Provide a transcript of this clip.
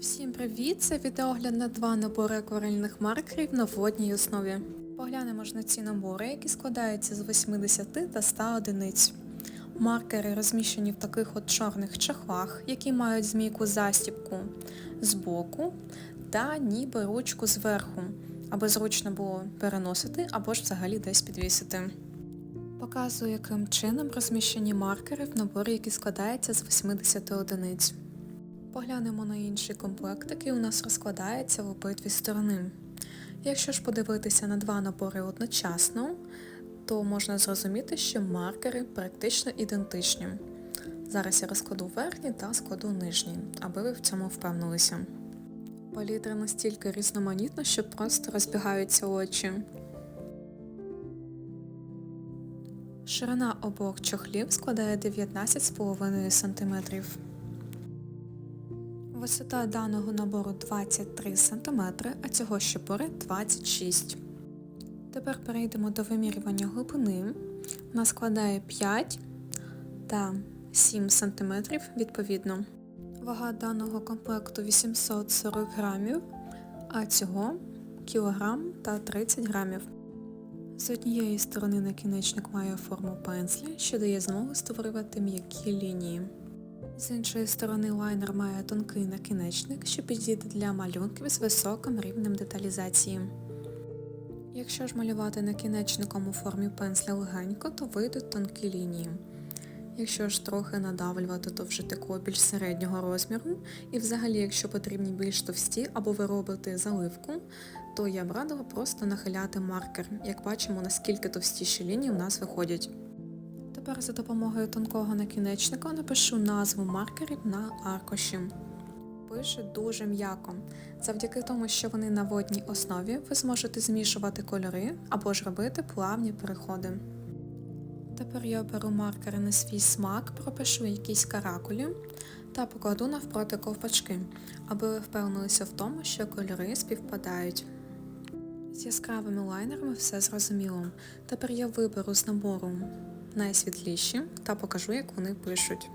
Всім привіт! Це відеогляд на два набори акварельних маркерів на водній основі. Поглянемо ж на ці набори, які складаються з 80 та 100 одиниць. Маркери розміщені в таких от чорних чехлах, які мають змійку застібку з боку та ніби ручку зверху, аби зручно було переносити або ж взагалі десь підвісити. Показую, яким чином розміщені маркери в наборі, який складається з 80 одиниць. Поглянемо на інший комплект, який у нас розкладається в обидві сторони. Якщо ж подивитися на два набори одночасно, то можна зрозуміти, що маркери практично ідентичні. Зараз я розкладу верхній та складу нижній, аби ви в цьому впевнилися. Палітра настільки різноманітна, що просто розбігаються очі. Ширина обох чохлів складає 19,5 см. Висота даного набору 23 см, а цього щепори 26 Тепер перейдемо до вимірювання глибини. Вона складає 5 та 7 см відповідно. Вага даного комплекту 840 грамів, а цього кілограм та 30 грамів. З однієї сторони накінечник має форму пензля, що дає змогу створювати м'які лінії. З іншої сторони лайнер має тонкий накінечник, що підійде для малюнків з високим рівнем деталізації. Якщо ж малювати накінечником у формі пензля легенько, то вийдуть тонкі лінії. Якщо ж трохи надавлювати, то вже тако більш середнього розміру. І взагалі, якщо потрібні більш товсті або ви робите заливку, то я б радила просто нахиляти маркер. Як бачимо, наскільки товстіші лінії у нас виходять. Тепер за допомогою тонкого накінечника напишу назву маркерів на аркуші. Пише дуже м'яко. Завдяки тому, що вони на водній основі, ви зможете змішувати кольори або ж робити плавні переходи. Тепер я оберу маркери на свій смак, пропишу якісь каракулі та покладу навпроти ковпачки, аби ви впевнилися в тому, що кольори співпадають. З яскравими лайнерами все зрозуміло. Тепер я виберу з набору найсвітліші та покажу, як вони пишуть.